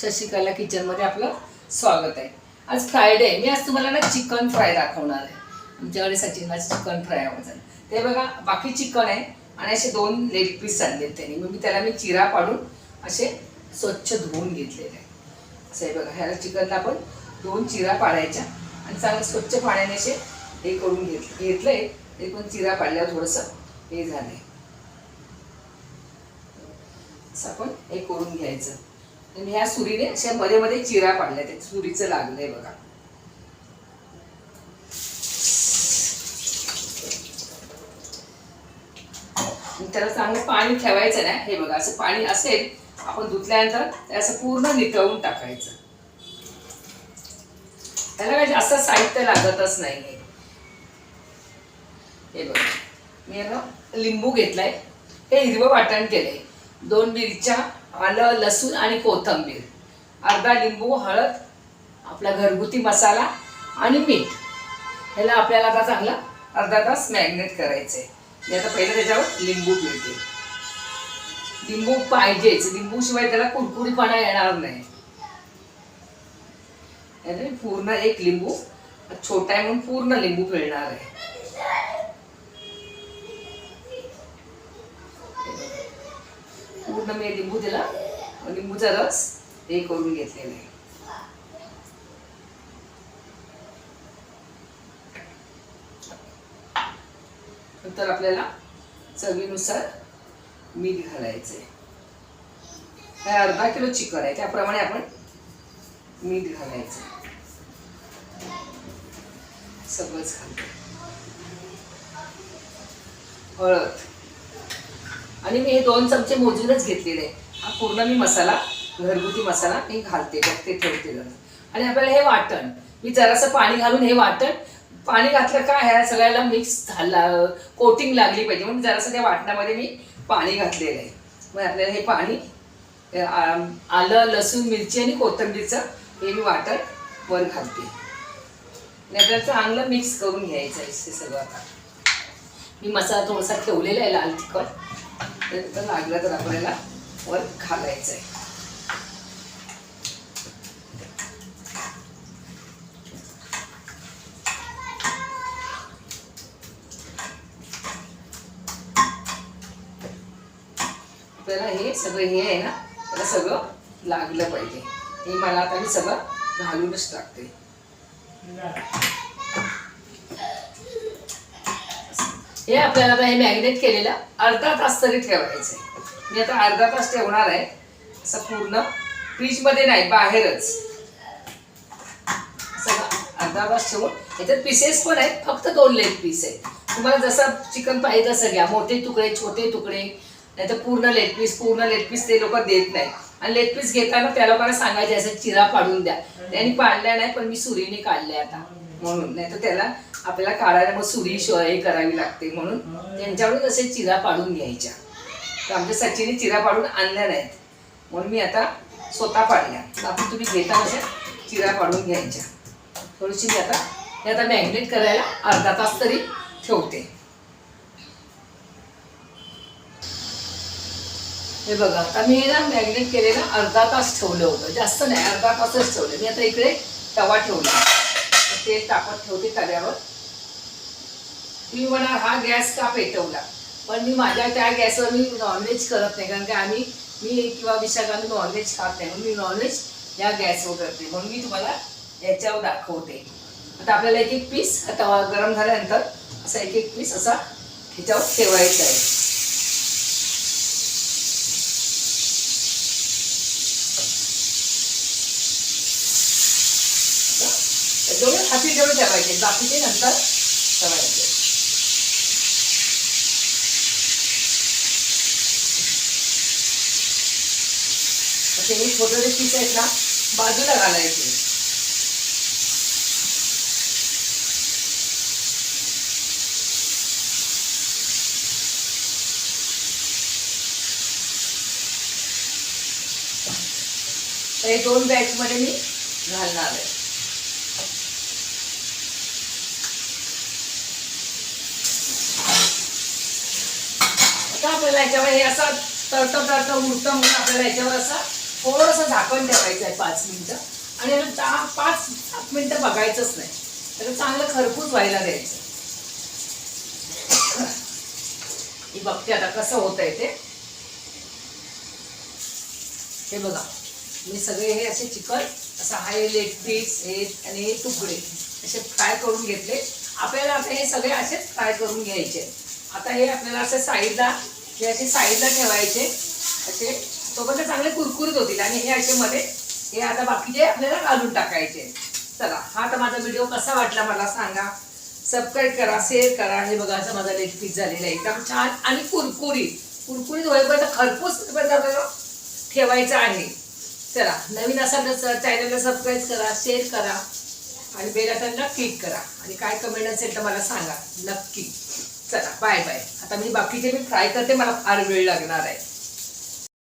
शशिकला किचनमध्ये आपलं स्वागत आहे. आज फ्रायडे आहे मी आज तुम्हाला ना चिकन फ्राय दाखवणार आहे. आमच्याकडे सचिनला चिकन फ्राय आवडतं ते बघा बाकी चिकन आहे आणि असे दोन लेग पीस आणले त्यांनी. मग मी त्याला मी चिरा पाडून असे स्वच्छ धुवून घेतलेले आहे. असं आहे बघा ह्याला चिकनला आपण दोन चिरा पाडायच्या आणि चांगलं स्वच्छ पाण्याने असे हे करून घेत घेतलंय. ते पण चिरा पाडल्यावर थोडंसं हे झालंय. असं आपण हे करून घ्यायचं. आणि ह्या सुरीने अशा मध्ये मध्ये चिरा पाडल्या. त्या सुरीचं लागलंय बघा. त्याला चांगलं पाणी ठेवायचं ना हे बघा असं पाणी असेल आपण धुतल्यानंतर ते असं पूर्ण नितळून टाकायचं. त्याला काय जास्त साहित्य लागतच नाही हे बघा. मी लिंबू घेतलाय. हे हिरवं वाटण केलंय. दोन मिरच्या आलं लसूण आणि कोथंबीर. अर्धा लिंबू हळद आपला घरगुती मसाला आणि मीठ. ह्याला आपल्याला आता चांगला अर्धा तास मॅग्नेट करायचं आहे मी आता पहिलं त्याच्यावर लिंबू पिळते. लिंबू पाहिजेच. लिंबू शिवाय त्याला कुरकुरीपणा येणार नाही. पूर्ण एक लिंबू छोटा आहे म्हणून पूर्ण लिंबू पिळणार आहे. पूर्ण मी लिंबू दिला. लिंबूचा रस हे करून घेतलेला आहे. नंतर आपल्याला चवीनुसार मीठ घालायचं आहे अर्धा किलो चिकन आहे. त्याप्रमाणे आपण मीठ घालायचं सगळंच घालतो हळद. आणि मी हे दोन चमचे मोजूनच घेतलेले. हा पूर्ण मी मसाला घरगुती मसाला मी घालते ते ठेवते आणि आपल्याला हे वाटण. मी जरासं पाणी घालून हे वाटण. पाणी घातलं का ह्या सगळ्याला मिक्स झाला कोटिंग लागली पाहिजे. म्हणून जरासं त्या वाटणामध्ये मी पाणी घातलेलं आहे. मग आपल्याला हे पाणी आलं लसूण मिरची आणि कोथिंबीरचं हे मी वाटण वर घालते. आणि आपल्याला चांगलं मिक्स करून घ्यायचं आहे सगळं आता. मी मसाला थोडासा ठेवलेला आहे लाल तिखट. तर लागलं तर आपल्याला वर घालायचं आहे आपल्याला हे सगळं हे आहे ना त्याला सगळं लागलं पाहिजे. हे मला आता मी सगळं घालूनच टाकते. हे आपल्याला आता हे मॅरिनेट केलेलं अर्धा तास तरी ठेवायचं आहे मी आता अर्धा तास ठेवणार आहे. असं पूर्ण फ्रीजमध्ये नाही बाहेरच. सगळं अर्धा तास ठेवून. याच्यात पीसेस पण आहेत फक्त दोन लेग पीस आहेत. तुम्हाला जसं चिकन पाहिजे तसं घ्या. मोठे तुकडे छोटे तुकडे. नाही तर पूर्ण लेग पीस पूर्ण लेग पीस ते लोक देत नाही. आणि लेग पीस घेताना त्या लोकांना सांगायचे असं चिरा पाडून द्या. त्यांनी पाडल्या नाही पण मी सुरीने काढल्या आता. म्हणून. नाही तर त्याला आपल्याला काढायला मग सुरी शिवाय हे करावी लागते म्हणून. त्यांच्याकडून असे चिरा पाडून घ्यायच्या. तर आमच्या सचिने चिरा पाडून आणल्या नाहीत. म्हणून मी आता स्वतः पाडल्या. आपण तुम्ही घेता अशा चिरा पाडून घ्यायच्या. थोडीशी मी आता हे आता मॅग्नेट करायला अर्धा तास तरी ठेवते. हे बघा आता मी ना मॅग्नेट केलेलं अर्धा तास ठेवलं होतं. जास्त नाही अर्धा तासच ठेवलं. मी आता इकडे तवा ठेवला. तेल तापत ठेवते तव्यावर. तुम्ही म्हणा हा गॅस का पेटवला? पण मी माझ्या त्या गॅसवर मी नॉनव्हेज करत नाही कारण की आम्ही मी किंवा विशाख आम्ही नॉनव्हेज खात नाही म्हणून मी नॉनव्हेज या गॅसवर करते म्हणून मी तुम्हाला याच्यावर दाखवते. आता आपल्याला एक एक पीस तवा गरम झाल्यानंतर असा एक एक पीस असा ह्याच्यावर ठेवायचा आहे. दोन हाती जेवढे ठेवायचे. बाकीचे नंतर ठेवायचे. असे हे छोटे जे पीस आहेत ना बाजूला घालायचे. तर हे दोन बॅच मध्ये मी घालणार आहे. आपल्याला याच्यावर हे असं तळत तळत उरतं म्हणून आपल्याला याच्यावर असा थोडंसं झाकण ठेवायचं आहे पाच मिनिटं. आणि याला दहा पाच सात मिनिटं बघायचंच नाही. त्याला चांगलं खरपूस व्हायला द्यायचं. बघते आता कसं होत आहे ते. हे बघा. मी सगळे हे असे चिकन असं हाय लेग पीस हे आणि हे तुकडे असे फ्राय करून घेतले. आपल्याला आता हे सगळे असेच फ्राय करून घ्यायचे. आता हे आपल्याला असे साईडला हे असे साईडला ठेवायचे असे सोबत ते चांगले कुरकुरीत होतील. आणि हे असे मध्ये हे आता बाकीचे आपल्याला घालून टाकायचे चला हा तर माझा व्हिडिओ कसा वाटला मला सांगा. सबस्क्राईब करा शेअर करा. हे बघा असं माझा लेग पीस झालेला आहे. एकदम छान आणि कुरकुरीत. कुरकुरीत होईपर्यंत खरपूस आपल्याला ठेवायचं आहे. चला नवीन असाल तर चॅनलला सबस्क्राईब करा शेअर करा. आणि बेल आयकॉनला क्लिक करा. आणि काय कमेंट असेल तर मला सांगा. नक्की. चला बाय बाय आता मी बाकीचे मी फ्राय करते मला फार वेळ लागणार आहे.